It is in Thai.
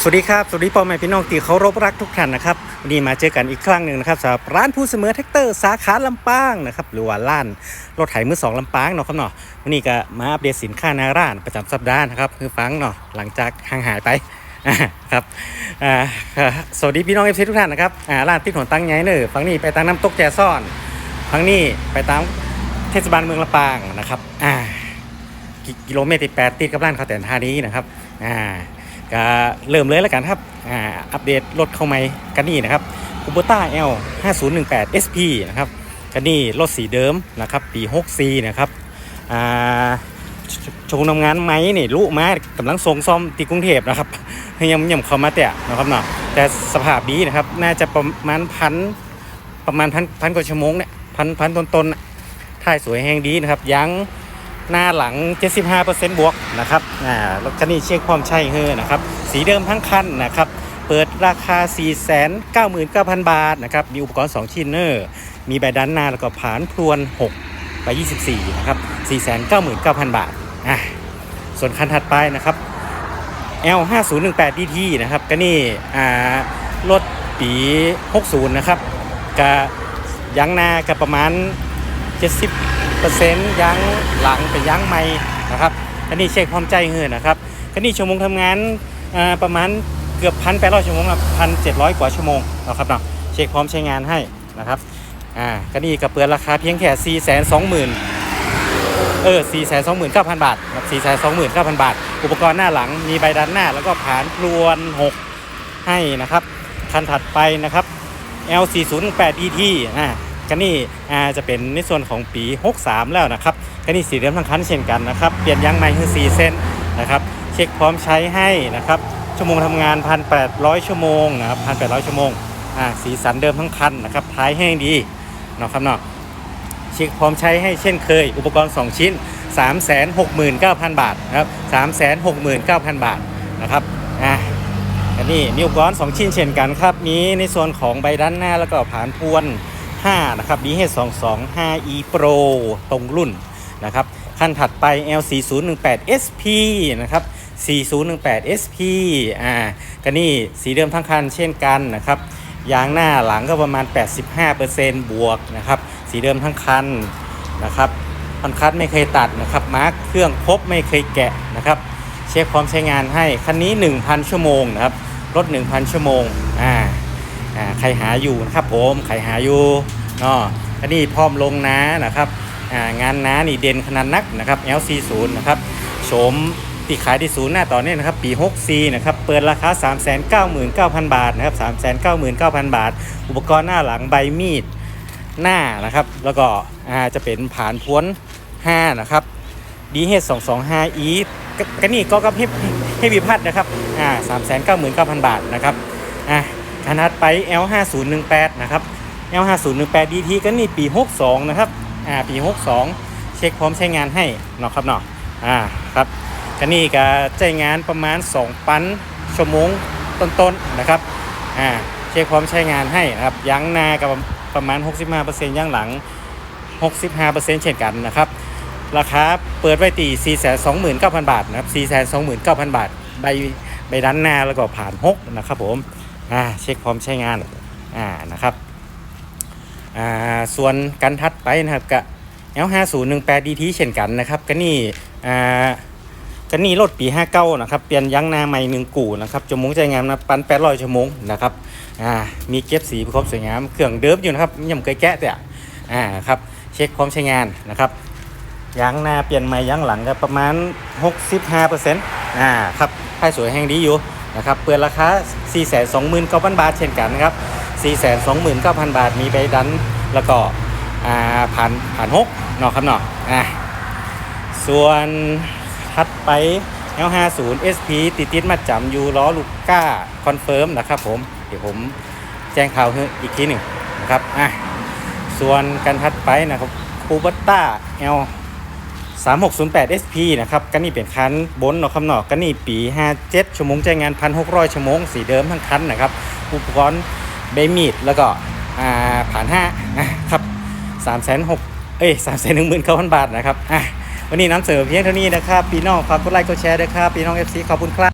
สวัสดีครับ สวัสดีพ่อแม่พี่น้องที่เคารพรักทุกท่านนะครับวันนี้มาเจอกันอีกครั้งหนึ่งนะครับสำหรับร้านผู้เสมอแท็กเตอร์สาขาลำปางนะครับหรือว่าร้านรถไถมือสองลำปางเนาะครับเนาะวันนี้ก็มาอัปเดตสินค้าหนาร้านประจำสัปดาห์นะครับคือฟังเนาะหลังจากห่างหายไปครับสวัสดีพี่น้องเอฟซีทุกท่านนะครับร้านที่ถนนตั้งไงเนอฝั่งนี้ไปตามน้ำตกแจซ่อนฝั่งนี้ไปตามเทศบาลเมืองลำปางนะครับกิกิโลเมตรที่แปดติดกับร้านข้าวแต่นท่านี้นะครับอ่า ก็เริ่มเลยแล้วกันครับอ่าอัปเดตรถเข้าใหม่กันนี่นะครับคูโบต้า L 5018 SP นะครับกันนี่รถสีเดิมนะครับปี 64 นะครับอ่าชงทำงานไหมนี่รู้มากำลังส่งซ่อมที่กรุงเทพนะครับยังยังเข้ามาแต่นะครับเนาะแต่สภาพดีนะครับน่าจะประมาณพันประมาณพันพันกว่าชั่วโมงเนี่ยพันพันต้นๆน่ะถ่ายสวยแห้งดีนะครับยัง หน้าหลัง 75%บวกนะครับอ่ารถคันนี้เช็คความใช่เฮอนะครับ สีเดิมทั้งคันนะครับเปิดราคา 499,000 บาทนะครับ มีอุปกรณ์ 2 ชิ้นเนอร์ มีใบด้านหน้าแล้วก็ผานพรวน6ไป24 นะครับ 499,000 บาท อ่าส่วนคันถัดไปนะครับ L 5018 DT นะครับ ก็นี่ อ่า รถปี 60 นะครับก็ยางหน้าก็ประมาณ 70 เซ็นต์ยางหลังเป็นยางใหม่นะครับอันนี้เช็คความใจเฮือนะครับอันนี้ชั่วโมงทำงานประมาณเกือบพันแปดร้อยชั่วโมงครับพันเจ็ดร้อยกว่าชั่วโมงนะครับเนาะเช็คพร้อมใช้งานให้นะครับอ่าก็นี่ก็เปิดราคาเพียงแค่สี่แสนสองหมื่นเออสี่แสนสองหมื่นเก้าพันบาทสี่แสนสองหมื่นเก้าพันบาท อุปกรณ์หน้าหลังมีใบดันหน้า แล้วก็ผานพลวนหกให้นะครับ คันถัดไปนะครับ L408 ET อ่า กันนี่อาจะเป็นในส่วนของปี 63 แล้วนะครับกันนี่สีเดิมทั้งคันเช่นกันนะครับเปลี่ยนยางใหม่คือ4เส้นนะครับเช็คพร้อมใช้ให้นะครับชั่วโมงทำงาน 1,800 ชั่วโมงนะครับ1,800 ชั่วโมงอ่าสีสันเดิมทั้งคันนะครับท้ายแห้งดีเนาะครับเนาะเช็คพร้อมใช้ให้เช่นเคย อุปกรณ์ 2 ชิ้น 369,000 บาทนะครับ369,000 บาทนะครับอ่าอันนี้มีอุปกรณ์2ชิ้นเช่นกันครับ มีในส่วนของใบด้านหน้าแล้วก็ผานพวน 5 นะครับ BH22 5E Pro ตรงรุ่นนะครับขั้นถัดไป L4018 SP นะครับ 4018 SP อ่าก็นี่สีเดิมทั้งคันเช่นกันนะครับ ยางหน้าหลังก็ประมาณ 85%บวกนะครับ สีเดิมทั้งคันนะครับพันคัดไม่เคยตัดนะครับ มาร์คเครื่องครบไม่เคยแกะนะครับ เช็คความใช้งานให้ คันนี้ 1,000 ชั่วโมงนะครับ รถ 1,000 ชั่วโมง อ่า ใครหาอยู่นะครับผมใครหาอยู่เนาะอันนี้พร้อมลงน้านะครับงานน้านี่เด่นขนาดนักนะครับ L40 นะครับโฉมที่ขายที่ศูนย์หน้าตอนนี้นะครับปี 64 นะครับ เปิดราคา 399,000 บาทนะครับ399,000 บาท อุปกรณ์หน้าหลังใบมีดหน้านะครับ แล้วก็จะเป็นผ่านพ้น 5 นะครับ DH225E กกันนี่ก็กับเฮฟเฮฟวิพัดนะครับอ่า399,000 บาทนะครับอ่า ขนาดไป L5018 นะครับ L5018 DT ก็นี่ปี 62 นะครับ อ่า ปี 62 เช็คพร้อมใช้งานให้เนาะครับเนาะ อ่า ครับกันนี่ก็ใช้งานประมาณ 2 ปันชั่วโมงต้นๆนนะครับ อ่า เช็คพร้อมใช้งานให้นะครับยางหน้ากับประมาณ 65%ยางหลัง 65%เช่นกันนะครับ ราคาเปิดไว้ตี429,000 บาทนะครับ429,000 บาท ใบใบด้านหน้าแล้วก็ผ่านหกนะครับผม อ่าเช็คพร้อมใช้งานอ่านะครับอ่าส่วนกันทัดไปนะครับกับ L5018 DT เช่นกันนะครับก็นี่อ่าก็นี่รถปี59นะครับเปลี่ยนยางหน้าใหม่หนึ่งกู่นะครับจมูกใจงามนะปัน800ชั่วโมงนะครับอ่ามีเก็บสีปรบสวยงามเครื่องเดิมอยู่นะครับยังไม่เคยแกะแต่อ่าครับเช็คพร้อมใช้งานนะครับยางหน้าเปลี่ยนใหม่ยางหลังก็ประมาณ 65%อ่าครับค่ายสวยแห่งดีอยู่ นะครับเปิดราคา 429,000 บาทเช่นกันนะครับ 429,000 บาทมีใบดันแล้วก็ผ่านผ่านหกเนาะครับเนาะอ่าส่วนถัดไป L50 SP ติดติดมาจำอยู่ล้อลูกก้าคอนเฟิร์มนะครับผม เดี๋ยวผมแจ้งข่าวอีกทีหนึ่งนะครับอะส่วนการถัดไปนะครับคูบัตต้า L 3608 SP นะครับกันนี่เป็นคันบนเนาะคำหนอกกันนี่ปี 57 ชั่วโมงใจงาน 1,600 ชั่วโมง สีเดิมทั้งคันนะครับ อุปกรณ์เบมีด แล้วก็อ่าผ่าน5นะครับ3 6 0 0เอ้ย3 1 9 0 0 บาทนะครับอะวันนี้น้ำเสริมเพียงเท่านี้นะครับ พี่น้องฝากกดไลค์กดแชร์ด้วยครับ พี่น้อง FC ขอบคุณครับ